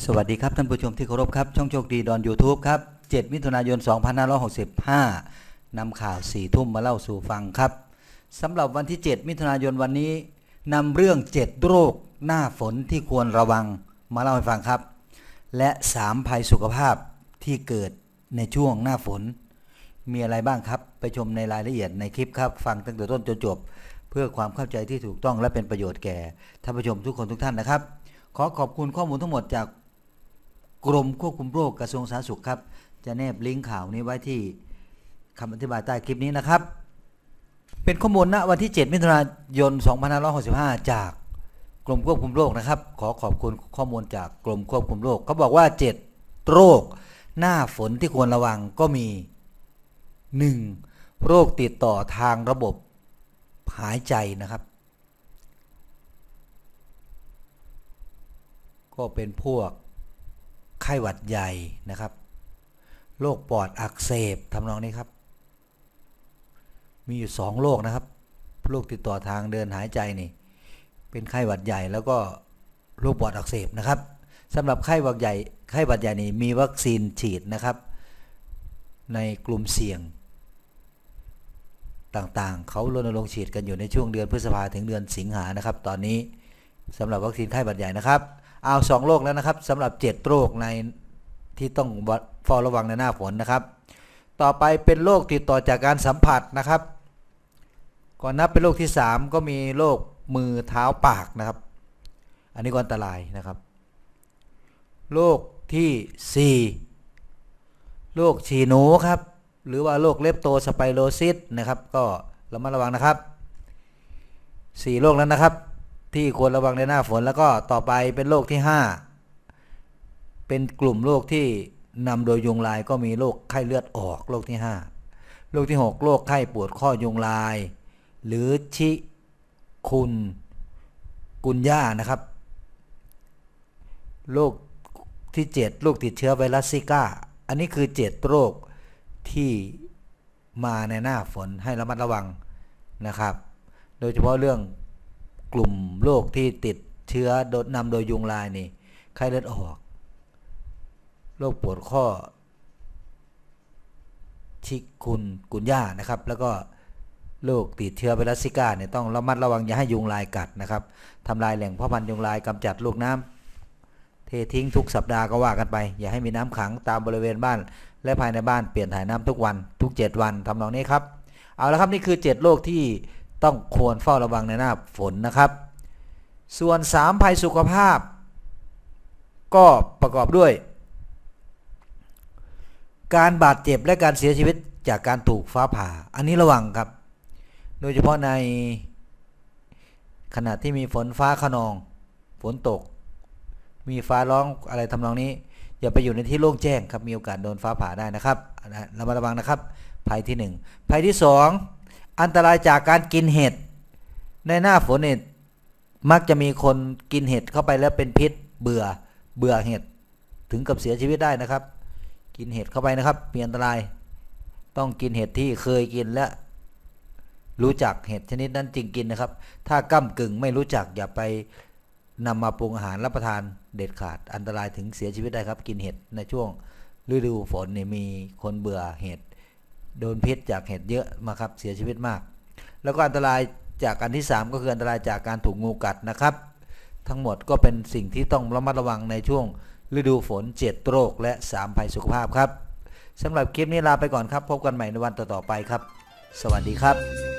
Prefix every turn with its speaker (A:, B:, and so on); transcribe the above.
A: สวัสดีครับท่านผู้ชมที่เคารพครับ ช่องโชคดีดอน YouTube ครับ 7 มิถุนายน 2565นำข่าว 4 ทุ่มมาเล่าสู่ฟังครับสำหรับวันที่ 7 มิถุนายนวันนี้นำเรื่อง 7 โรคหน้าฝนที่ควรระวังมาเล่าให้ฟังครับ และ 3 ภัยสุขภาพที่เกิดในช่วงหน้าฝน มีอะไรบ้างครับ ไปชมในรายละเอียดในคลิปครับ ฟังตั้งแต่ต้นจนจบ เพื่อความเข้าใจที่ถูกต้องและเป็นประโยชน์แก่ท่านผู้ชมทุกคนทุกท่านนะครับ ขอขอบคุณข้อมูลทั้งหมดจาก กรมควบคุมโรคกระทรวงสาธารณสุขครับ จะแนบลิงก์ข่าวนี้ไว้ที่คำอธิบายใต้คลิปนี้นะครับ เป็นข้อมูลณวันที่ 7 มิถุนายน 2565 จากกรมควบคุมโรคนะครับ ขอขอบคุณข้อมูลจากกรมควบคุมโรคเขาบอกว่า 7 โรค หน้าฝนที่ควรระวังก็มี 1. โรคติดต่อทางระบบหายใจนะครับ ก็เป็นพวก ไข้หวัดใหญ่นะครับโรคปอดอักเสบทำนองนี้ครับ มีอยู่สองโรคนะครับโรคติดต่อทางเดินหายใจนี่ เป็นไข้หวัดใหญ่แล้วก็โรคปอดอักเสบนะครับสำหรับไข้หวัดใหญ่ไข้หวัดใหญ่นี่มีวัคซีนฉีดนะครับ ในกลุ่มเสี่ยง ต่างๆ เขารณรงค์ฉีดกันอยู่ในช่วงเดือนพฤษภาถึงเดือนสิงหานะครับ ตอนนี้สำหรับวัคซีนไข้หวัดใหญ่นะครับ เอาสองโรคแล้วนะครับสำหรับ 7 โรคในที่ต้องเฝ้าระวังในหน้าฝนนะครับ ต่อไปเป็นโรคติดต่อจากการสัมผัสนะครับ ก่อนนับเป็นโรคที่ 3 ก็มีโรคมือเท้าปากนะครับ อันนี้ก็อันตรายนะครับโรคที่ 4 โรคฉี่หนูครับ หรือว่าโรคเลปโตสไปโรซิสนะครับ ก็ระมัดระวังนะครับ 4 โรคแล้วนะครับ ที่ควรระวังในหน้าฝนแล้วก็ต่อไปเป็นโรคที่ 5 เป็นกลุ่มโรคที่นำโดยยุงลายก็มีโรคไข้เลือดออกโรคที่ 5 โรคที่ 6 โรคไข้ปวดข้อยุงลาย หรือชิคุณ กุนย่านะครับ โรคที่ 7 โรคติดเชื้อไวรัสซิก้า อันนี้คือ 7 โรคที่มาในหน้าฝนให้ระมัดระวังนะครับ โดยเฉพาะเรื่อง กลุ่มโรคที่ติดเชื้อโดยนำโดยยุงลายนี่ไข้เลือดออกโรคปวดข้อ ชิคุนกุนย่านะครับ แล้วก็โรคติดเชื้อไวรัสซิก้าเนี่ยต้องระมัดระวังอย่าให้ยุงลายกัดนะครับทำลายแหล่งพาะพันธุ์ยุงลายกำจัดลูกน้ำเททิ้งทุกสัปดาห์ก็ว่ากันไป อย่าให้มีน้ำขังตามบริเวณบ้าน และภายในบ้านเปลี่ยนถ่ายน้ำทุกวันทุก 7 วันทำนองนี้ครับ เอาละครับนี่คือ 7 โรคที่ ต้องควรเฝ้าระวังในหน้าฝนนะครับ ส่วน 3 ภัยสุขภาพ ก็ประกอบด้วย การบาดเจ็บและการเสียชีวิตจากการถูกฟ้าผ่า อันนี้ระวังครับ โดยเฉพาะในขณะที่มีฝนฟ้าขนอง ฝนตก มีฟ้าร้องอะไรทำนองนี้ อย่าไปอยู่ในที่โล่งแจ้งครับ มีโอกาสโดนฟ้าผ่าได้นะครับระมัดระวังนะครับ ภัยที่ 1 ภัยที่ 2 อันตรายจากการกินเห็ด ในหน้าฝนเนี่ยมักจะมีคนกินเห็ดเข้าไปแล้วเป็นพิษเบื่อเบื่อเห็ดถึงกับเสียชีวิตได้นะครับ กินเห็ดเข้าไปนะครับมีอันตรายต้องกินเห็ดที่เคยกินและ รู้จักเห็ดชนิดนั้นจริงกินนะครับ ถ้าก้ากึ่งไม่รู้จักอย่าไปนำมาปรุงอาหารรับประทานเด็ดขาดอันตรายถึงเสียชีวิตได้ครับ กินเห็ดในช่วงฤดูฝนเนี่ยมีคนเบื่อเห็ด โดนพิษจากเห็ดเยอะมาครับเสียชีวิตมาก แล้วก็อันตรายจากอันที่ 3 ก็คืออันตรายจากการถูกงูกัดนะครับ ทั้งหมดก็เป็นสิ่งที่ต้องระมัดระวังในช่วงฤดูฝน7โรคและ 3 ภัยสุขภาพครับสำหรับคลิปนี้ลาไปก่อนครับ พบกันใหม่ในวันต่อๆไปครับ สวัสดีครับ